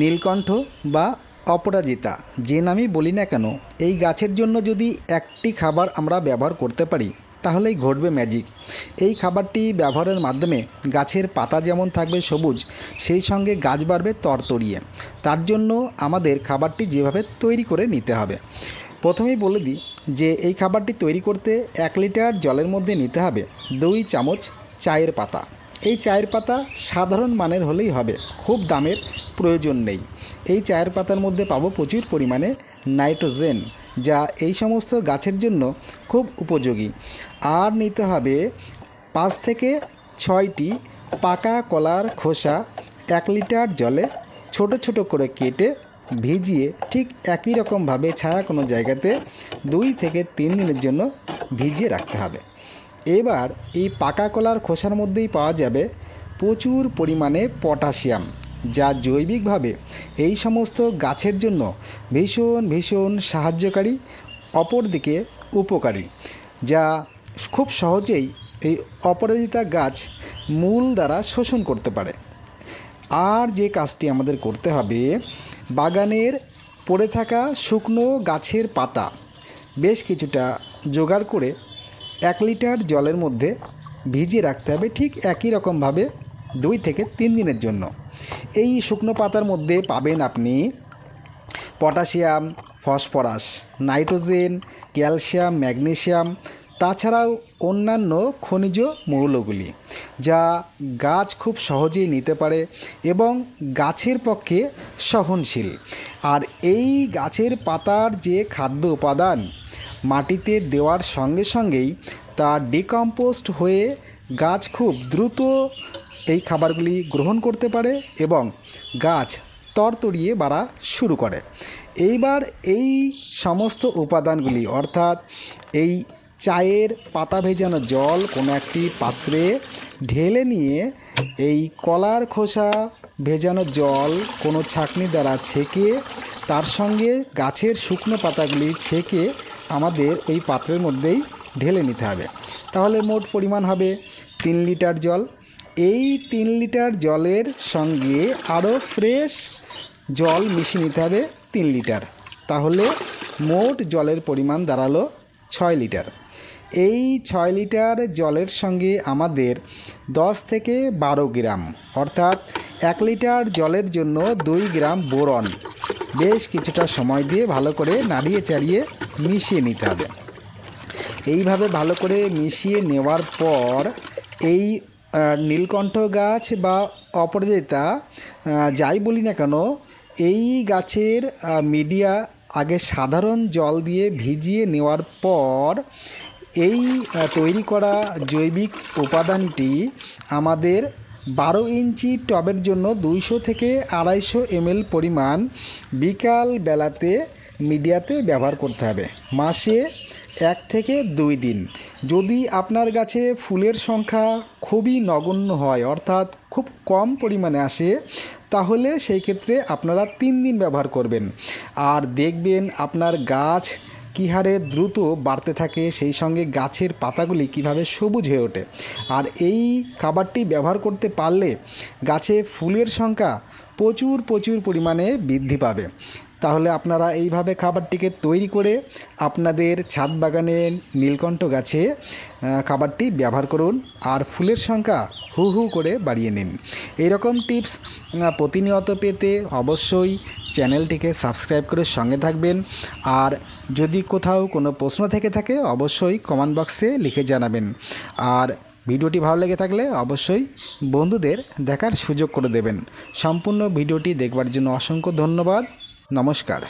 নীলকণ্ঠ বা অপরাজিতা, যে নামই বলি না কেন, এই গাছের জন্য যদি একটি খাবার আমরা ব্যবহার করতে পারি, তাহলেই ঘটবে ম্যাজিক এই খাবারটি ব্যবহারের মাধ্যমে গাছের পাতা যেমন থাকবে সবুজ, সেই সঙ্গে গাছ বাড়বে তরতরিয়ে। তার জন্য আমাদের খাবারটি যেভাবে তৈরি করে নিতে হবে। প্রথমেই বলে দিই যে, এই খাবারটি তৈরি করতে এক লিটার জলের মধ্যে নিতে হবে দুই চামচ চায়ের পাতা। এই চায়ের পাতা সাধারণ মানের হলেই হবে, খুব দামের প্রয়োজন নেই। এই চায়ের পাতার মধ্যে পাবো প্রচুর পরিমাণে নাইট্রোজেন, যা এই সমস্ত গাছের জন্য খুব উপযোগী। আর নিতে হবে পাঁচ থেকে ছয়টি পাকা কলার খোসা, এক লিটার জলে ছোট ছোট করে কেটে ভিজিয়ে ঠিক একই রকমভাবে ছায়া কোনো জায়গাতে দুই থেকে তিন দিনের জন্য ভিজিয়ে রাখতে হবে। এবার এই পাকা কলার খোসার মধ্যেই পাওয়া যাবে প্রচুর পরিমাণে পটাশিয়াম। যা জৈবিকভাবে এই সমস্ত গাছের জন্য ভীষণ ভীষণ সাহায্যকারী, অপরদিকে উপকারী, যা খুব সহজেই এই অপরাজিতা গাছ মূল দ্বারা শোষণ করতে পারে। আর যে কাজটি আমাদের করতে হবে, বাগানের পড়ে থাকা শুকনো গাছের পাতা বেশ কিছুটা জোগাড় করে এক লিটার জলের মধ্যে ভিজিয়ে রাখতে হবে ঠিক একই রকমভাবে দুই থেকে তিন দিনের জন্য। এই শুকনো পাতার মধ্যে পাবেন আপনি potassium, phosphorus, nitrogen, calcium magnesium তাছাড়াও অন্যান্য খনিজ মৌলগুলি, যা গাছ খুব সহজেই নিতে পারে এবং গাছের পক্ষে সহনশীল। আর এই গাছের পাতার যে খাদ্য উপাদান, মাটিতে দেওয়ার সঙ্গে সঙ্গেই তা ডিকম্পোস্ট হয়ে গাছ খুব দ্রুত এই খাবারগুলি গ্রহণ করতে পারে এবং গাছ তরতরিয়ে বাড়া শুরু করে। এইবার এই সমস্ত উপাদানগুলি, অর্থাৎ এই চায়ের পাতা ভেজানো জল কোনো একটি পাত্রে ঢেলে নিয়ে এই কলার খোসা ভেজানো জল কোনো ছাঁকনি দ্বারা ছেঁকে, তার সঙ্গে গাছের শুকনো পাতাগুলি ছেঁকে আমাদের ওই পাত্রের মধ্যেই ঢেলে নিতে হবে। তাহলে মোট পরিমাণ হবে তিন লিটার জল। এই তিন লিটার জলের সঙ্গে আরও ফ্রেশ জল মিশিয়ে নিতে হবে তিন লিটার। তাহলে মোট জলের পরিমাণ দাঁড়াল ছয় লিটার। এই ছয় লিটার জলের সঙ্গে আমাদের দশ থেকে বারো গ্রাম, অর্থাৎ এক লিটার জলের জন্য দুই গ্রাম বোরন বেশ কিছুটা সময় দিয়ে ভালো করে নাড়িয়ে চাড়িয়ে মিশিয়ে নিতে হবে। এইভাবে ভালো করে মিশিয়ে নেওয়ার পর এই নীলকণ্ঠ গাছ বা অপরাজিতা যাই বলি না কেন, এই গাছের মিডিয়া আগে সাধারণ জল দিয়ে ভিজিয়ে নেওয়ার পর এই তৈরি করা জৈবিক উপাদানটি আমাদের বারো ইঞ্চি টবের জন্য দুইশো থেকে আড়াইশো এমএল পরিমাণ বিকাল বেলাতে মিডিয়াতে ব্যবহার করতে হবে। মাসে এক থেকে দুই দিন। যদি আপনার গাছে ফুলের সংখ্যা খুবই নগণ্য হয়, অর্থাৎ খুব কম পরিমাণে আসে, তাহলে সেই ক্ষেত্রে আপনারা তিন দিন ব্যবহার করবেন। আর দেখবেন আপনার গাছ কী হারে দ্রুত বাড়তে থাকে, সেই সঙ্গে গাছের পাতাগুলি কীভাবে সবুজ হয়ে ওঠে। আর এই খাবারটি ব্যবহার করতে পারলে গাছে ফুলের সংখ্যা প্রচুর প্রচুর পরিমাণে বৃদ্ধি পাবে। তাহলে আপনারা এইভাবে খাবারটিকে তৈরি করে আপনাদের ছাদ বাগানে নীলকণ্ঠ গাছে খাবারটি ব্যবহার করুন আর ফুলের সংখ্যা হু হু করে বাড়িয়ে নিন। এইরকম টিপস প্রতিনিয়ত পেতে অবশ্যই চ্যানেলটিকে সাবস্ক্রাইব করে সঙ্গে থাকবেন। আর যদি কোথাও কোনো প্রশ্ন থেকে থাকে, অবশ্যই কমেন্ট বক্সে লিখে জানাবেন। আর ভিডিওটি ভালো লেগে থাকলে অবশ্যই বন্ধুদের দেখার সুযোগ করে দেবেন। সম্পূর্ণ ভিডিওটি দেখবার জন্য অসংখ্য ধন্যবাদ। নমস্কার